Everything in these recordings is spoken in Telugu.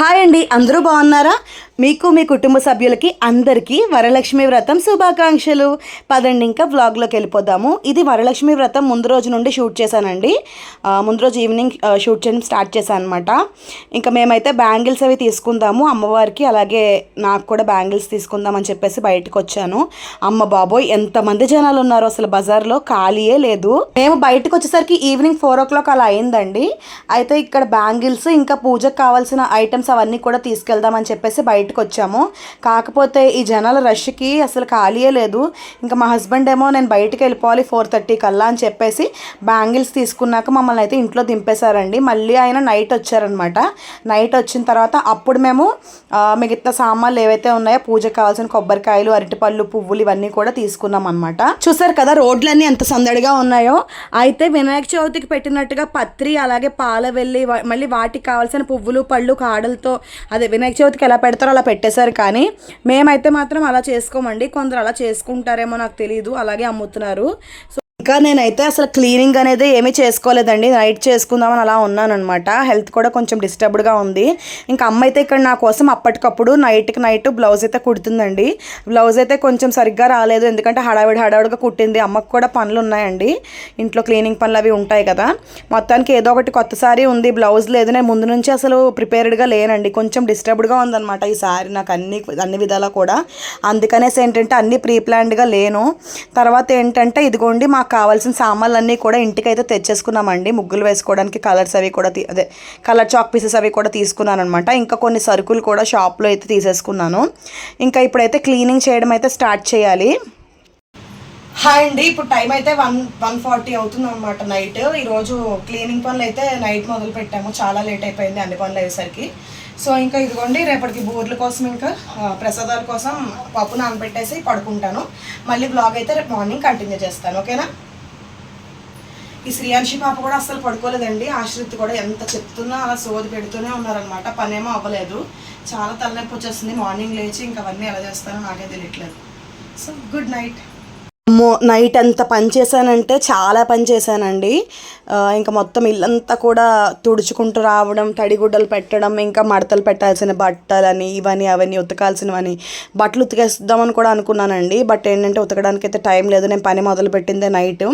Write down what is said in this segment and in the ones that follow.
హాయ్ అండి అందరూ బాగున్నారా? మీకు మీ కుటుంబ సభ్యులకి అందరికీ వరలక్ష్మి వ్రతం శుభాకాంక్షలు. పదండి ఇంకా వ్లాగ్లోకి వెళ్ళిపోదాము. ఇది వరలక్ష్మి వ్రతం ముందు రోజు నుండి షూట్ చేశానండి. ముందు రోజు ఈవినింగ్ షూట్ చేయడం స్టార్ట్ చేశాను అనమాట ఇంకా మేమైతే బ్యాంగిల్స్ అవి తీసుకుందాము. అమ్మవారికి అలాగే నాకు కూడా బ్యాంగిల్స్ తీసుకుందామని చెప్పేసి బయటకు వచ్చాను. అమ్మ బాబోయ్ ఎంతమంది జనాలు ఉన్నారు అసలు బజార్లో? ఖాళీయే లేదు. మేము బయటకు వచ్చేసరికి ఈవినింగ్ ఫోర్ ఓ క్లాక్ అలా అయిందండి. అయితే ఇక్కడ బ్యాంగిల్స్ ఇంకా పూజకు కావాల్సిన ఐటమ్స్ అవన్నీ కూడా తీసుకెళ్దామని చెప్పేసి బయటకు వచ్చాము. కాకపోతే ఈ జనాల రష్కి అసలు ఖాళీయే లేదు. ఇంకా మా హస్బెండ్ ఏమో నేను బయటకు వెళ్ళిపోవాలి ఫోర్ థర్టీ కల్లా అని చెప్పేసి బ్యాంగిల్స్ తీసుకున్నాక మమ్మల్ని అయితే ఇంట్లో దింపేశారండి. మళ్ళీ ఆయన నైట్ వచ్చారనమాట. నైట్ వచ్చిన తర్వాత అప్పుడు మేము మిగతా సామాన్లు ఏవైతే ఉన్నాయో పూజకు కావాల్సిన కొబ్బరికాయలు అరటిపళ్ళు పువ్వులు ఇవన్నీ కూడా తీసుకున్నాం అనమాట చూసారు కదా రోడ్లన్నీ ఎంత సందడిగా ఉన్నాయో. అయితే వినాయక చవితికి పెట్టినట్టుగా పత్రి అలాగే పాల వెళ్ళి మళ్ళీ వాటికి కావాల్సిన పువ్వులు పళ్ళు కాడలు కాడలతో అదే వినాయక చవితికి ఎలా పెడతారో అలా పెట్టేశారు. కానీ మేమైతే మాత్రం అలా చేసుకోమండి. కొందరు అలా చేసుకుంటారేమో నాకు తెలియదు అలాగే అమ్ముతున్నారు. సో ఇంకా నేనైతే అసలు క్లీనింగ్ అనేది ఏమీ చేసుకోలేదండి. నైట్ చేసుకుందామని అలా ఉన్నానమాట హెల్త్ కూడా కొంచెం డిస్టర్బ్డ్గా ఉంది. ఇంకా అమ్మ అయితే ఇక్కడ నా కోసం అప్పటికప్పుడు నైట్కి నైట్ బ్లౌజ్ అయితే కుడుతుందండి. బ్లౌజ్ అయితే కొంచెం సరిగ్గా రాలేదు. ఎందుకంటే హడావిడి హడావిడిగా కుట్టింది. అమ్మకు కూడా పనులు ఉన్నాయండి. ఇంట్లో క్లీనింగ్ పనులు అవి ఉంటాయి కదా. మొత్తానికి ఏదో ఒకటి కొత్త సారీ ఉంది. బ్లౌజ్ లేదు. నేను ముందు నుంచి అసలు ప్రిపేర్డ్గా లేనండి. కొంచెం డిస్టర్బ్డ్గా ఉందన్నమాట ఈ సారీ. నాకు అన్ని అన్ని విధాలా కూడా. అందుకనేసి ఏంటంటే అన్ని ప్రీ ప్లాన్డ్గా లేను. తర్వాత ఏంటంటే ఇదిగోండి మాకు కావాల్సిన సామాన్లన్నీ కూడా ఇంటికి అయితే తెచ్చేసుకున్నామండి. ముగ్గులు వేసుకోవడానికి కలర్స్ అవి కూడా తీ- అదే కలర్ చాక్ పీసెస్ అవి కూడా తీసుకున్నాను అనమాట ఇంకా కొన్ని సరుకులు కూడా షాప్లో అయితే తీసేసుకున్నాను. ఇంకా ఇప్పుడైతే క్లీనింగ్ చేయడం అయితే స్టార్ట్ చేయాలి. హాయ్ అండి. ఇప్పుడు టైం అయితే వన్ వన్ ఫార్టీ అవుతుంది అనమాట నైట్. ఈరోజు క్లీనింగ్ పనులు అయితే నైట్ మొదలు పెట్టాము చాలా లేట్ అయిపోయింది అన్ని పనులు అయ్యేసరికి. సో ఇంకా ఇదిగోండి రేపటికి బోర్ల కోసం ఇంకా ప్రసాదాల కోసం పప్పు నానబెట్టేసి పడుకుంటాను. మళ్ళీ బ్లాగ్ అయితే రేపు మార్నింగ్ కంటిన్యూ చేస్తాను ఓకేనా? ఈ శ్రీయాంశి పాప కూడా అస్సలు పడుకోలేదండి. ఆశ్రిత్ కూడా ఎంత చెప్తున్నా అలా సోది పెడుతూనే ఉన్నారనమాట పనేమో అవ్వలేదు. చాలా తలనొప్పి వచ్చేస్తుంది. మార్నింగ్ లేచి ఇంకా అవన్నీ ఎలా చేస్తానో నాకే తెలియట్లేదు. సో గుడ్ నైట్ మో నైట్ అంతా పని చేశానంటే చాలా పని చేశానండి. ఇంకా మొత్తం ఇల్లంతా కూడా తుడుచుకుంటూ రావడం తడిగుడ్డలు పెట్టడం ఇంకా మడతలు పెట్టాల్సిన బట్టలని ఇవని అవన్నీ ఉతకాల్సినవని బట్టలు ఉతికేద్దామని కూడా అనుకున్నానండి. బట్ ఏంటంటే ఉతకడానికి అయితే టైం లేదు. నేను పని మొదలు పెట్టిందే నైట్.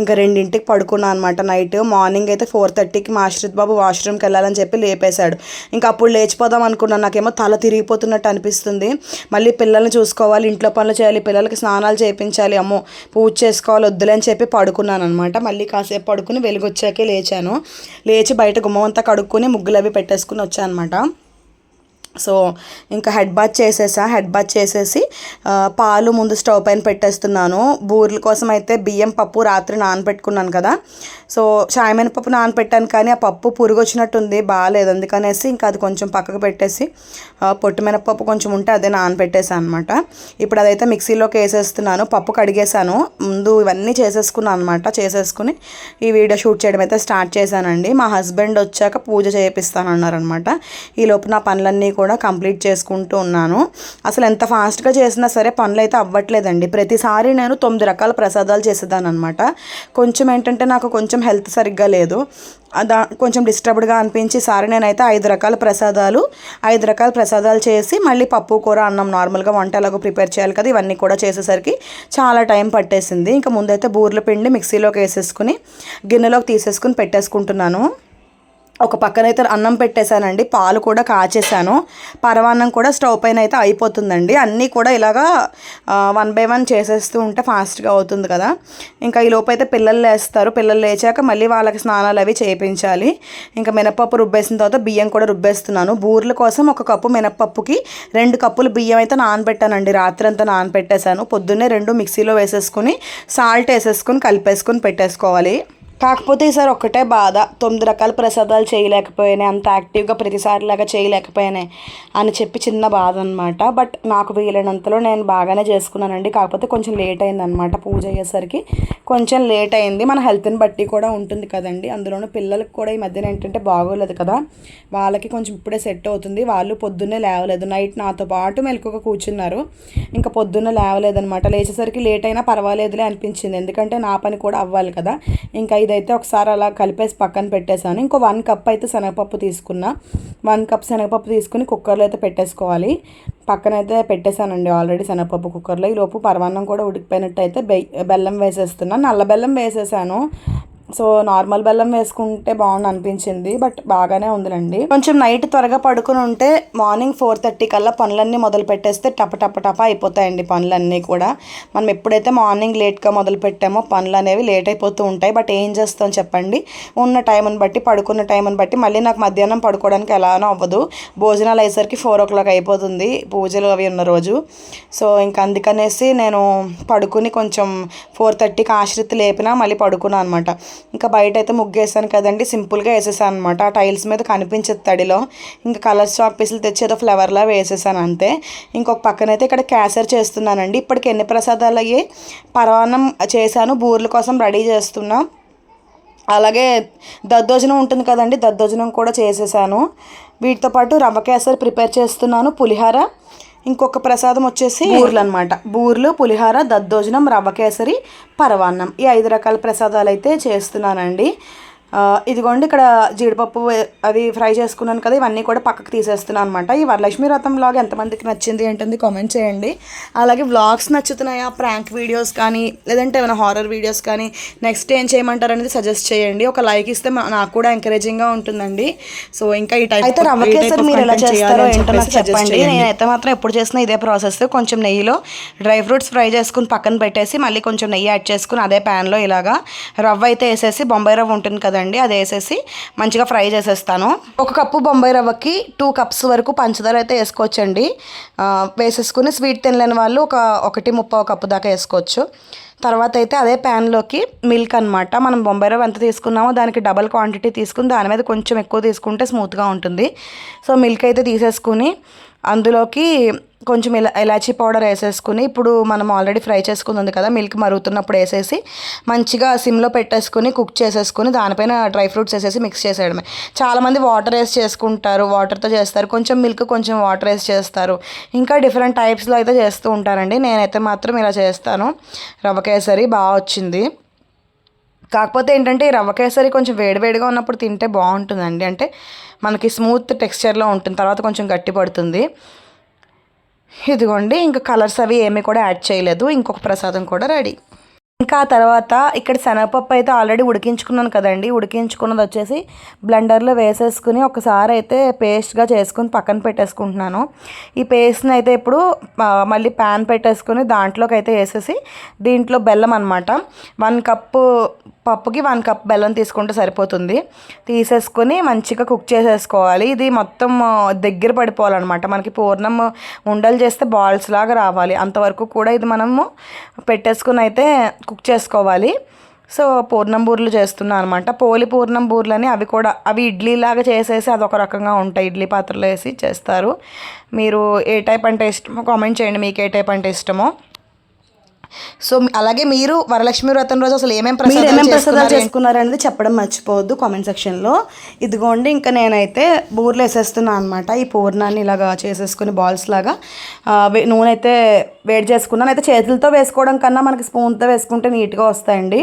ఇంకా రెండింటికి పడుకున్నాను అనమాట నైట్. మార్నింగ్ అయితే ఫోర్ థర్టీకి మా ఆశ్రిత్ బాబు వాష్రూమ్కి వెళ్ళాలని చెప్పి లేపేశాడు. ఇంకా అప్పుడు లేచిపోదాం అనుకున్నాను. నాకేమో తల తిరిగిపోతున్నట్టు అనిపిస్తుంది. మళ్ళీ పిల్లల్ని చూసుకోవాలి ఇంట్లో పనులు చేయాలి పిల్లలకి స్నానాలు చేయించాలి అమ్మో పూజ చేసుకోవాలి వద్దులే అని చెప్పి పడుకున్నాను అనమాట మళ్ళీ కాసేపు పడుకుని వెలుగొచ్చాకే లేచాను. లేచి బయట గుమ్మం అంతా కడుక్కొని ముగ్గులు అవి పెట్టేసుకుని వచ్చాను అనమాట సో ఇంకా హెడ్ బాత్ చేసేసా హెడ్ బాత్ చేసేసి పాలు ముందు స్టవ్ పైన పెట్టేస్తున్నాను. బూర్ల కోసం అయితే బియ్యం పప్పు రాత్రి నానబెట్టుకున్నాను కదా. సో చాయమైన పప్పు నానబెట్టాను కానీ ఆ పప్పు పురుగు వచ్చినట్టుంది బాగాలేదు అందుకనేసి ఇంకా అది కొంచెం పక్కకు పెట్టేసి పొట్టు మినపప్పు కొంచెం ఉంటే అదే నానబెట్టేసాను అనమాట ఇప్పుడు అదైతే మిక్సీలోకి వేసేస్తున్నాను పప్పు కడిగేసాను ముందు ఇవన్నీ చేసేసుకున్నాను అనమాట చేసేసుకుని ఈ వీడియో షూట్ చేయడం అయితే స్టార్ట్ చేశానండి. మా హస్బెండ్ వచ్చాక పూజ చేపిస్తానన్నారనమాట ఈ లోపు నా పనులన్నీ కూడా కూడా కంప్లీట్ చేసుకుంటూ ఉన్నాను. అసలు ఎంత ఫాస్ట్గా చేసినా సరే పనులు అయితే అవ్వట్లేదండి. ప్రతిసారి నేను తొమ్మిది రకాల ప్రసాదాలు చేసేదాను అనమాట కొంచెం ఏంటంటే నాకు కొంచెం హెల్త్ సరిగ్గా లేదు. దా కొంచెం డిస్టర్బ్డ్గా అనిపించి సారి నేనైతే ఐదు రకాల ప్రసాదాలు ఐదు రకాల ప్రసాదాలు చేసి మళ్ళీ పప్పు కూర అన్నం నార్మల్గా వంట ఎలాగో ప్రిపేర్ చేయాలి కదా ఇవన్నీ కూడా చేసేసరికి చాలా టైం పట్టేసింది. ఇంకా ముందైతే బూర్ల పిండి మిక్సీలోకి వేసేసుకుని గిన్నెలోకి తీసేసుకుని పెట్టేసుకుంటున్నాను. ఒక పక్కన అయితే అన్నం పెట్టేశానండి పాలు కూడా కాచేసాను పరవాన్నం కూడా స్టవ్ పైన అయితే అయిపోతుందండి. అన్నీ కూడా ఇలాగా వన్ బై వన్ చేసేస్తూ ఉంటే ఫాస్ట్గా అవుతుంది కదా. ఇంకా ఈ లోపు అయితే పిల్లలు లేస్తారు. పిల్లలు లేచాక మళ్ళీ వాళ్ళకి స్నానాలు అవి చేయించాలి ఇంకా మినపప్పు రుబ్బేసిన తర్వాత బియ్యం కూడా రుబ్బేస్తున్నాను. బూర్ల కోసం ఒక కప్పు మినప్పప్పుకి రెండు కప్పులు బియ్యం అయితే నానబెట్టానండి. రాత్రి అంతా నానబెట్టేశాను. పొద్దున్నే రెండు మిక్సీలో వేసేసుకుని సాల్ట్ వేసేసుకుని కలిపేసుకుని పెట్టేసుకోవాలి. కాకపోతే ఈసారి ఒక్కటే బాధ. తొమ్మిది రకాల ప్రసాదాలు చేయలేకపోయినాయి అంత యాక్టివ్గా ప్రతిసారిలాగా చేయలేకపోయినాయి అని చెప్పి చిన్న బాధ అనమాట బట్ నాకు వీలైనంతలో నేను బాగానే చేసుకున్నానండి. కాకపోతే కొంచెం లేట్ అయిందనమాట పూజ అయ్యేసరికి. కొంచెం లేట్ అయింది. మన హెల్త్ని బట్టి కూడా ఉంటుంది కదండి. అందులోనూ పిల్లలకి కూడా ఈ మధ్యన ఏంటంటే బాగోలేదు కదా. వాళ్ళకి కొంచెం ఇప్పుడే సెట్ అవుతుంది. వాళ్ళు పొద్దున్నే లేవలేదు. నైట్ నాతో పాటు మెలకుగా కూర్చున్నారు. ఇంకా పొద్దున్నే లేవలేదనమాట లేచేసరికి లేట్ అయినా పర్వాలేదులే అనిపించింది. ఎందుకంటే నా పని కూడా అవ్వాలి కదా. ఇంకా ఇదైతే ఒకసారి అలా కలిపేసి పక్కన పెట్టేశాను. ఇంకో వన్ కప్ అయితే శనగపప్పు తీసుకున్నా. వన్ కప్ శనగపప్పు తీసుకుని కుక్కర్లో అయితే పెట్టేసుకోవాలి. పక్కన అయితే పెట్టేశానండి ఆల్రెడీ శనగపప్పు కుక్కర్లో ఈలోపు పరమాన్నం కూడా ఉడికిపోయినట్టు అయితే బెల్లం వేసేస్తున్నాను నల్ల బెల్లం వేసేసాను. సో నార్మల్ బెల్లం వేసుకుంటే బాగుండు అనిపించింది బట్ బాగానే ఉందిలండి. కొంచెం నైట్ త్వరగా పడుకుని ఉంటే మార్నింగ్ ఫోర్ థర్టీ కల్లా పనులన్నీ మొదలు పెట్టేస్తే టప టప టప అయిపోతాయండి పనులన్నీ కూడా. మనం ఎప్పుడైతే మార్నింగ్ లేట్గా మొదలు పెట్టామో పనులు అనేవి లేట్ అయిపోతూ ఉంటాయి బట్ ఏం చేస్తాం చెప్పండి. ఉన్న టైంని బట్టి పడుకున్న టైంని బట్టి మళ్ళీ నాకు మధ్యాహ్నం పడుకోవడానికి ఎలానో అవ్వదు. భోజనాలు అయ్యేసరికి ఫోర్ ఓ క్లాక్ అయిపోతుంది పూజలు అవి ఉన్న రోజు. సో ఇంక అందుకనేసి నేను పడుకుని కొంచెం ఫోర్ థర్టీకి ఆశ్రిత లేపినా మళ్ళీ పడుకున్నాను అనమాట ఇంకా బయట అయితే ముగ్గేసాను కదండి సింపుల్గా వేసేసాను అనమాట ఆ టైల్స్ మీద కనిపించదు తడిలో. ఇంకా కలర్ చాక్ పీసులు తెచ్చి ఏదో ఫ్లవర్లా వేసేసాను అంతే. ఇంకొక పక్కనైతే ఇక్కడ క్యాసర్ చేస్తున్నానండి. ఇప్పటికి ఎన్ని ప్రసాదాలు అయ్యి పరవాన్నం చేశాను బూర్ల కోసం రెడీ చేస్తున్నా. అలాగే దద్దోజనం ఉంటుంది కదండి దద్దోజనం కూడా చేసేసాను. వీటితో పాటు రవ్వ కేసరి ప్రిపేర్ చేస్తున్నాను పులిహార. ఇంకొక ప్రసాదం వచ్చేసి బూర్లు అనమాట బూర్లు పులిహార దద్దోజనం రవ్వ కేసరి పరవాన్నం. ఈ ఐదు రకాల ప్రసాదాలు అయితే చేస్తున్నానండి. ఇదిగోండి ఇక్కడ జీడిపప్పు అది ఫ్రై చేసుకున్నాను కదా ఇవన్నీ కూడా పక్కకు తీసేస్తున్నాను అనమాట ఈ వరలక్ష్మి వ్రతం వ్లాగ్ ఎంతమందికి నచ్చింది ఏంటంది కామెంట్ చేయండి. అలాగే వ్లాగ్స్ నచ్చుతున్నాయా ప్రాంక్ వీడియోస్ కానీ లేదంటే ఏమైనా హారర్ వీడియోస్ కానీ నెక్స్ట్ ఏం చేయమంటారు అనేది సజెస్ట్ చేయండి. ఒక లైక్ ఇస్తే నాకు కూడా ఎంకరేజింగ్గా ఉంటుందండి. సో ఇంకా ఈ టైప్ అయితే రవ్వ కేసరి మీరు ఎలా చేస్తారో ఏంటో నాకు చెప్పండి. నేనైతే మాత్రం ఎప్పుడు చేసినా ఇదే ప్రాసెస్ కొంచెం నెయ్యిలో డ్రై ఫ్రూట్స్ ఫ్రై చేసుకుని పక్కన పెట్టేసి మళ్ళీ కొంచెం నెయ్యి యాడ్ చేసుకుని అదే ప్యాన్లో ఇలాగా రవ్వ అయితే వేసేసి బొంబాయి రవ్వ ఉంటుంది కదండి అది వేసేసి మంచిగా ఫ్రై చేసేస్తాను. ఒక కప్పు బొంబాయి రవ్వకి టూ కప్స్ వరకు పంచదార అయితే వేసుకోవచ్చండి. వేసేసుకుని స్వీట్ తినలేని వాళ్ళు ఒక ఒకటి ముప్పై కప్పు దాకా వేసుకోవచ్చు. తర్వాత అయితే అదే ప్యాన్లోకి మిల్క్ అనమాట మనం బొంబాయి రవ్వ ఎంత తీసుకున్నామో దానికి డబల్ క్వాంటిటీ తీసుకుని దాని మీద కొంచెం ఎక్కువ తీసుకుంటే స్మూత్గా ఉంటుంది. సో మిల్క్ అయితే తీసేసుకుని అందులోకి కొంచెం ఇలా ఇలాచీ పౌడర్ వేసేసుకుని ఇప్పుడు మనం ఆల్రెడీ ఫ్రై చేసుకుంది ఉంది కదా మిల్క్ మరుగుతున్నప్పుడు వేసేసి మంచిగా సిమ్లో పెట్టేసుకుని కుక్ చేసేసుకుని దానిపైన డ్రై ఫ్రూట్స్ వేసేసి మిక్స్ చేసేయడమే. చాలామంది వాటర్ వేసి చేసుకుంటారు వాటర్తో చేస్తారు కొంచెం మిల్క్ కొంచెం వాటర్ వేసి చేస్తారు. ఇంకా డిఫరెంట్ టైప్స్లో అయితే చేస్తూ ఉంటారండి. నేనైతే మాత్రం ఇలా చేస్తాను. రవ్వ కేసరి బాగా వచ్చింది. కాకపోతే ఏంటంటే ఈ రవ్వ కేసరి కొంచెం వేడివేడిగా ఉన్నప్పుడు తింటే బాగుంటుందండి. అంటే మనకి స్మూత్ టెక్స్చర్లో ఉంటుంది తర్వాత కొంచెం గట్టి పడుతుంది. ఇదిగోండి ఇంకా కలర్స్ అవి ఏమీ కూడా యాడ్ చేయలేదు. ఇంకొక ప్రసాదం కూడా రెడీ. ఇంకా తర్వాత ఇక్కడ శనగపప్పు అయితే ఆల్రెడీ ఉడికించుకున్నాను కదండి. ఉడికించుకున్నది వచ్చేసి బ్లెండర్లో వేసేసుకుని ఒకసారి అయితే పేస్ట్గా చేసుకుని పక్కన పెట్టేసుకుంటున్నాను. ఈ పేస్ట్ని అయితే ఇప్పుడు మళ్ళీ ప్యాన్ పెట్టేసుకుని దాంట్లోకి అయితే వేసేసి దీంట్లో బెల్లం అనమాట వన్ కప్పు పప్పుకి వన్ కప్ బెల్లం తీసుకుంటే సరిపోతుంది. తీసేసుకొని మంచిగా కుక్ చేసేసుకోవాలి. ఇది మొత్తం దగ్గర పడిపోవాలన్నమాట. మనకి పూర్ణం ఉండలు చేస్తే బాల్స్ లాగా రావాలి. అంతవరకు కూడా ఇది మనము పెట్టేసుకుని అయితే కుక్ చేసుకోవాలి. సో పూర్ణం బూర్లు చేస్తున్నాను అనమాట పోలి పూర్ణం బూర్లని అవి కూడా అవి ఇడ్లీ లాగా చేసేసి అదొక రకంగా ఉంటాయి. ఇడ్లీ పాత్రలో వేసి చేస్తారు. మీరు ఏ టైప్ అంటే ఇష్టమో కామెంట్ చేయండి. మీకు ఏ టైప్ అంటే ఇష్టమో. సో అలాగే మీరు వరలక్ష్మి వ్రతం రోజు అసలు ఏమేమి ప్రసాదాలు ప్రసాదాలు చేసుకున్నారు అనేది చెప్పడం మర్చిపోవద్దు కామెంట్ సెక్షన్లో ఇదిగోండి ఇంకా నేనైతే బూర్లు వేసేస్తున్నాను అనమాట ఈ పూర్ణాన్ని ఇలాగా చేసేసుకుని బాల్స్ లాగా నూనె అయితే వేడి చేసుకున్నాను. అయితే చేతులతో వేసుకోవడం కన్నా మనకి స్పూన్తో వేసుకుంటే నీట్గా వస్తాయండి.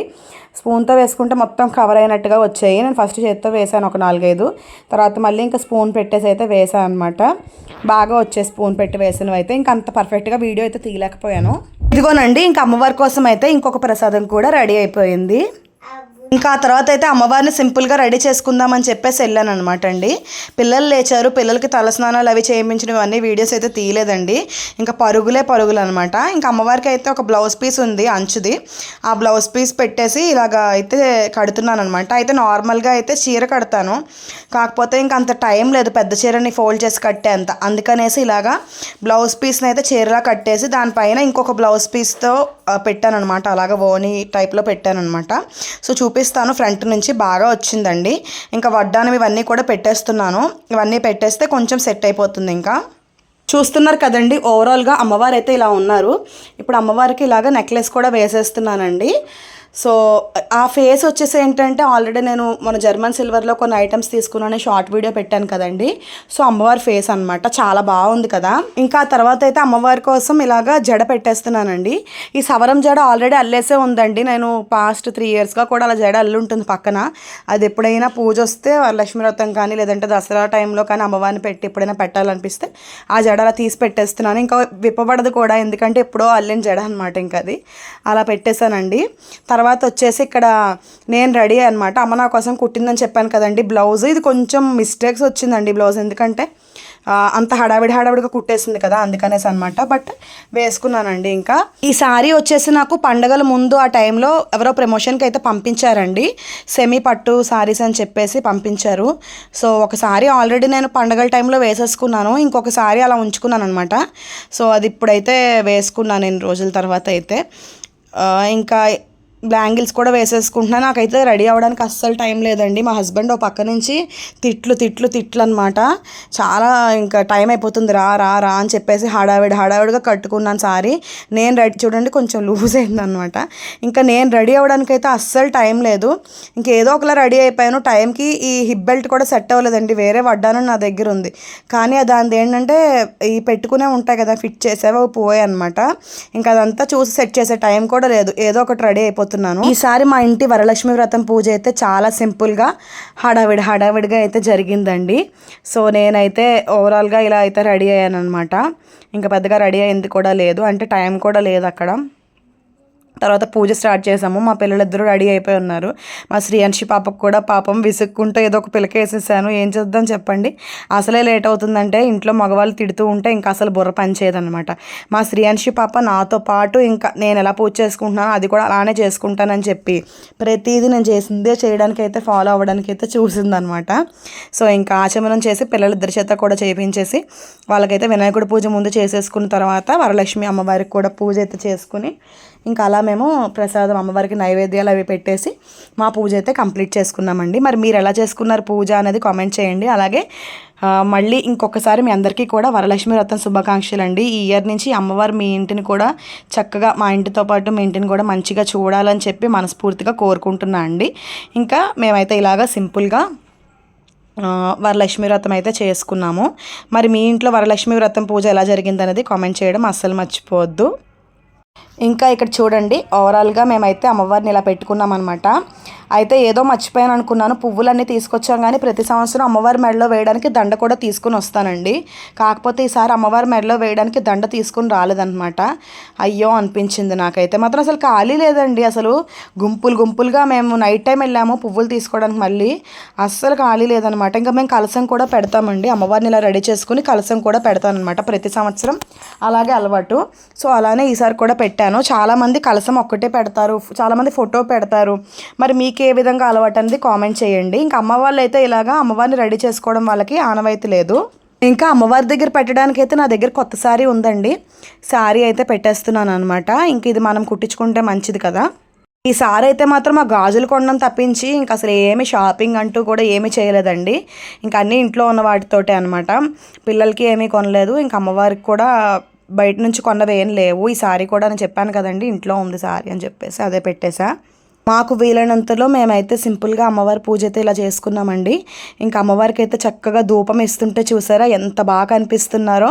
స్పూన్తో వేసుకుంటే మొత్తం కవర్ అయినట్టుగా వచ్చాయి. నేను ఫస్ట్ చేతితో వేసాను ఒక నాలుగైదు. తర్వాత మళ్ళీ ఇంకా స్పూన్ పెట్టేసి అయితే వేసాను అనమాట బాగా వచ్చే స్పూన్ పెట్టి వేసినవి అయితే ఇంకా అంత పర్ఫెక్ట్గా వీడియో అయితే తీయలేకపోయాను. ఇదిగోనండి ఇంకా అమ్మవారి కోసం అయితే ఇంకొక ప్రసాదం కూడా రెడీ అయిపోయింది. ఇంకా ఆ తర్వాత అయితే అమ్మవారిని సింపుల్గా రెడీ చేసుకుందామని చెప్పేసి వెళ్ళాను అనమాట అండి. పిల్లలు లేచారు పిల్లలకి తలస్నానాలు అవి చేయించినవి అన్నీ వీడియోస్ అయితే తీయలేదండి. ఇంకా పరుగులే పరుగులు అనమాట ఇంకా అమ్మవారికి అయితే ఒక బ్లౌజ్ పీస్ ఉంది అంచుది. ఆ బ్లౌజ్ పీస్ పెట్టేసి ఇలాగ అయితే కడుతున్నాను అనమాట అయితే నార్మల్గా అయితే చీర కడతాను. కాకపోతే ఇంకా అంత టైం లేదు పెద్ద చీరని ఫోల్డ్ చేసి కట్టే అంత అందుకనేసి ఇలాగా బ్లౌజ్ పీస్ని అయితే చీరలా కట్టేసి దానిపైన ఇంకొక బ్లౌజ్ పీస్తో పెట్టాను అనమాట అలాగ ఓని టైప్లో పెట్టాను అనమాట సో చూపి చూపిస్తాను. ఫ్రంట్ నుంచి బాగా వచ్చిందండి. ఇంకా వడ్డానం ఇవన్నీ కూడా పెట్టేస్తున్నాను. ఇవన్నీ పెట్టేస్తే కొంచెం సెట్ అయిపోతుంది ఇంకా. చూస్తున్నారు కదండి ఓవరాల్గా అమ్మవారు అయితే ఇలా ఉన్నారు. ఇప్పుడు అమ్మవారికి ఇలాగ నెక్లెస్ కూడా వేసేస్తున్నానండి. సో ఆ ఫేస్ వచ్చేసి ఏంటంటే ఆల్రెడీ నేను మన జర్మన్ సిల్వర్లో కొన్ని ఐటమ్స్ తీసుకున్నాను షార్ట్ వీడియో పెట్టాను కదండి. సో అమ్మవారి ఫేస్ అన్నమాట చాలా బాగుంది కదా. ఇంకా ఆ తర్వాత అయితే అమ్మవారి కోసం ఇలాగా జడ పెట్టేస్తున్నానండి. ఈ సవరం జడ ఆల్రెడీ అల్లేసే ఉందండి. నేను పాస్ట్ త్రీ ఇయర్స్గా కూడా అలా జడ అల్లు ఉంటుంది పక్కన. అది ఎప్పుడైనా పూజ వస్తే వరలక్ష్మి వ్రతం కానీ లేదంటే దసరా టైంలో కానీ అమ్మవారిని పెట్టి ఎప్పుడైనా పెట్టాలనిపిస్తే ఆ జడ అలా తీసి పెట్టేస్తున్నాను. ఇంకా విప్పబడదు కూడా ఎందుకంటే ఎప్పుడో అల్లిన జడ అనమాట ఇంకా అది. అలా పెట్టేశానండి. తర్వాత తర్వాత వచ్చేసి ఇక్కడ నేను రెడీ అనమాట అమ్మ నా కోసం కుట్టిందని చెప్పాను కదండి. బ్లౌజ్ ఇది కొంచెం మిస్టేక్స్ వచ్చిందండి బ్లౌజ్. ఎందుకంటే అంత హడావిడి హడావిడిగా కుట్టేసింది కదా అందుకనేసి అనమాట బట్ వేసుకున్నానండి ఇంకా. ఈ సారీ వచ్చేసి నాకు పండగల ముందు ఆ టైంలో ఎవరో ప్రమోషన్కి అయితే పంపించారండి. సెమీ పట్టు సారీస్ అని చెప్పేసి పంపించారు. సో ఒక సారీ ఆల్రెడీ నేను పండగల టైంలో వేసేసుకున్నాను. ఇంకొక సారీ అలా ఉంచుకున్నాను అనమాట సో అది ఇప్పుడైతే వేసుకున్నాను నేను రోజుల తర్వాత అయితే. ఇంకా బ్యాంగిల్స్ కూడా వేసేసుకుంటున్నాను నాకైతే రెడీ అవ్వడానికి అస్సలు టైం లేదండి. మా హస్బెండ్ ఓ పక్క నుంచి తిట్లు తిట్లు తిట్లు అనమాట చాలా ఇంకా టైం అయిపోతుంది. రా రా రా అని చెప్పేసి హడావిడి హడావిడిగా కట్టుకున్నాను సారీ. నేను రెడీ చూడండి కొంచెం లూజ్ అయిందనమాట ఇంకా నేను రెడీ అవ్వడానికి అయితే అస్సలు టైం లేదు. ఇంకేదో ఒకలా రెడీ అయిపోయాను. టైంకి ఈ హిప్ బెల్ట్ కూడా సెట్ అవ్వలేదండి. వేరే వడ్డాను నా దగ్గర ఉంది. కానీ దాని ఏంటంటే ఈ పెట్టుకునే ఉంటాయి కదా ఫిట్ చేసేవి అవి పోయాయి అనమాట ఇంకా అదంతా చూసి సెట్ చేసే టైం కూడా లేదు. ఏదో ఒకటి రెడీ అయిపోతున్నాను ఈసారి మా ఇంటి వరలక్ష్మి వ్రతం పూజ అయితే చాలా సింపుల్గా హడావిడి హడావిడిగా అయితే జరిగిందండి. సో నేనైతే ఓవరాల్గా ఇలా అయితే రెడీ అయ్యాను అనమాట ఇంకా పెద్దగా రెడీ అయింది కూడా లేదు. అంటే టైం కూడా లేదు అక్కడ. తర్వాత పూజ స్టార్ట్ చేసాము. మా పిల్లలిద్దరూ రెడీ అయిపోయి ఉన్నారు. మా శ్రీయాంశి పాపకు కూడా పాపం విసుక్కుంటూ ఏదో ఒక పిలక వేసేసాను. ఏం చేద్దాం చెప్పండి? అసలే లేట్ అవుతుందంటే ఇంట్లో మగవాళ్ళు తిడుతూ ఉంటే ఇంకా అసలు బుర్ర పనిచేయదనమాట మా శ్రీయాంశి పాప నాతో పాటు ఇంకా నేను ఎలా పూజ చేసుకుంటున్నానో అది కూడా అలానే చేసుకుంటానని చెప్పి ప్రతిదీ నేను చేసిందే చేయడానికి అయితే ఫాలో అవ్వడానికి అయితే చూసిందనమాట సో ఇంకా ఆచమనం చేసి పిల్లలిద్దరి చేత కూడా చేయించేసి వాళ్ళకైతే వినాయకుడి పూజ ముందు చేసేసుకున్న తర్వాత వరలక్ష్మి అమ్మవారికి కూడా పూజ అయితే చేసుకుని ఇంకా అలా మేము ప్రసాదం అమ్మవారికి నైవేద్యాలు అవి పెట్టేసి మా పూజ అయితే కంప్లీట్ చేసుకున్నామండి. మరి మీరు ఎలా చేసుకున్నారు పూజ అనేది కామెంట్ చేయండి. అలాగే మళ్ళీ ఇంకొకసారి మీ అందరికీ కూడా వరలక్ష్మి వ్రతం శుభాకాంక్షలు అండి ఈ ఇయర్ నుంచి అమ్మవారు మీ ఇంటిని కూడా చక్కగా మా ఇంటితో పాటు మీ ఇంటిని కూడా మంచిగా చూడాలని చెప్పి మనస్ఫూర్తిగా కోరుకుంటున్నా అండి. ఇంకా మేమైతే ఇలాగా సింపుల్గా వరలక్ష్మి వ్రతం అయితే చేసుకున్నాము. మరి మీ ఇంట్లో వరలక్ష్మి వ్రతం పూజ ఎలా జరిగింది అనేది కామెంట్ చేయడం అస్సలు మర్చిపోవద్దు. ఇంకా ఇక్కడ చూడండి ఓవరాల్గా మేమైతే అమ్మవారిని ఇలా పెట్టుకున్నాం అనమాట అయితే ఏదో మర్చిపోయాను అనుకున్నాను. పువ్వులన్నీ తీసుకొచ్చాం కానీ ప్రతి సంవత్సరం అమ్మవారి మెడలో వేయడానికి దండ కూడా తీసుకుని వస్తానండి. కాకపోతే ఈసారి అమ్మవారి మెడలో వేయడానికి దండ తీసుకుని రాలేదన్నమాట. అయ్యో అనిపించింది నాకైతే. మాత్రం అసలు ఖాళీ లేదండి. అసలు గుంపులు గుంపులుగా మేము నైట్ టైం వెళ్ళాము పువ్వులు తీసుకోవడానికి మళ్ళీ. అస్సలు ఖాళీ లేదనమాట ఇంకా మేము కలసం కూడా పెడతామండి. అమ్మవారిని ఇలా రెడీ చేసుకుని కలసం కూడా పెడతానమాట ప్రతి సంవత్సరం. అలాగే అలవాటు. సో అలానే ఈసారి కూడా పెట్టాను. చాలామంది కలసం ఒక్కటే పెడతారు. చాలామంది ఫోటో పెడతారు. మరి మీకు ఏ విధంగా అలవాటు అనేది కామెంట్ చేయండి. ఇంకా అమ్మ వాళ్ళు అయితే ఇలాగా అమ్మవారిని రెడీ చేసుకోవడం వాళ్ళకి ఆనవాయితీ లేదు. ఇంకా అమ్మవారి దగ్గర పెట్టడానికి అయితే నా దగ్గర కొత్త శారీ ఉందండి. శారీ అయితే పెట్టేస్తున్నాను అనమాట ఇంక ఇది మనం కుట్టించుకుంటే మంచిది కదా. ఈ సారి అయితే మాత్రం ఆ గాజులు కొనడం తప్పించి ఇంకా అసలు ఏమి షాపింగ్ అంటూ కూడా ఏమీ చేయలేదండి. ఇంకా అన్నీ ఇంట్లో ఉన్న వాటితోటే అనమాట పిల్లలకి ఏమీ కొనలేదు. ఇంకా అమ్మవారికి కూడా బయట నుంచి కొన్నవి ఏం లేవు. ఈ సారీ కూడా నేను చెప్పాను కదండి ఇంట్లో ఉంది సారీ అని చెప్పేసి అదే పెట్టేశా మాకు వీలైనంతలో మేమైతే సింపుల్గా అమ్మవారి పూజ అయితే ఇలా చేసుకున్నామండి. ఇంకా అమ్మవారికి అయితే చక్కగా ధూపం ఇస్తుంటే చూసారా ఎంత బాగా కనిపిస్తున్నారో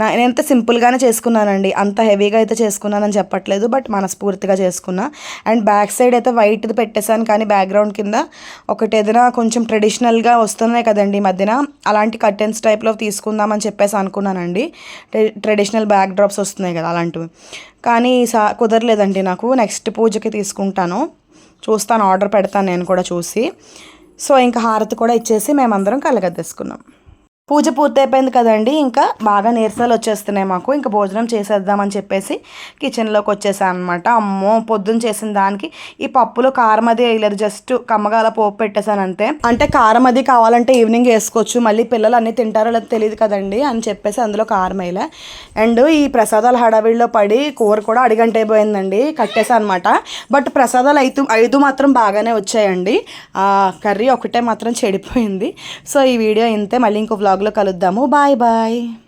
నా నేనైతే సింపుల్గానే చేసుకున్నానండి. అంత హెవీగా అయితే చేసుకున్నానని చెప్పట్లేదు బట్ మనస్ఫూర్తిగా చేసుకున్నా. అండ్ బ్యాక్ సైడ్ అయితే వైట్ది పెట్టేశాను కానీ బ్యాక్గ్రౌండ్ కింద ఒకటి ఏదైనా కొంచెం ట్రెడిషనల్గా వస్తున్నాయి కదండి ఈ మధ్యన. అలాంటి కర్టెన్స్ టైప్లో తీసుకుందామని చెప్పేసి అనుకున్నానండి. ట్రెడిషనల్ బ్యాక్ డ్రాప్స్ వస్తున్నాయి కదా అలాంటివి. కానీ సా కుదరలేదండి నాకు. నెక్స్ట్ పూజకి తీసుకుంటాను. చూస్తాను ఆర్డర్ పెడతాను నేను కూడా చూసి. సో ఇంకా హారతి కూడా ఇచ్చేసి మేమందరం కలగద్దేసుకున్నాం. పూజ పూర్తయిపోయింది కదండి ఇంకా బాగా నీరసాలు వచ్చేస్తున్నాయి మాకు. ఇంకా భోజనం చేసేద్దామని చెప్పేసి కిచెన్లోకి వచ్చేసాను అనమాట అమ్మో పొద్దున్న చేసిన దానికి ఈ పప్పులో కారం అది వేయలేదు. జస్ట్ కమ్మగాల పోపు పెట్టేశాను అంతే అంటే కారం అది కావాలంటే ఈవినింగ్ వేసుకోవచ్చు. మళ్ళీ పిల్లలు అన్నీ తింటారో లేదో తెలియదు కదండి అని చెప్పేసి అందులో కారం వేయలే. అండ్ ఈ ప్రసాదాలు హడావిడిలో పడి కూర కూడా అడిగంట అయిపోయిందండి కట్టేసా అనమాట బట్ ప్రసాదాలు ఐదు ఐదు మాత్రం బాగానే వచ్చాయండి. కర్రీ ఒకటే మాత్రం చెడిపోయింది. సో ఈ వీడియో ఇంతే. మళ్ళీ ఇంకో వ్లాగ్లో కలుద్దాము. Bye bye.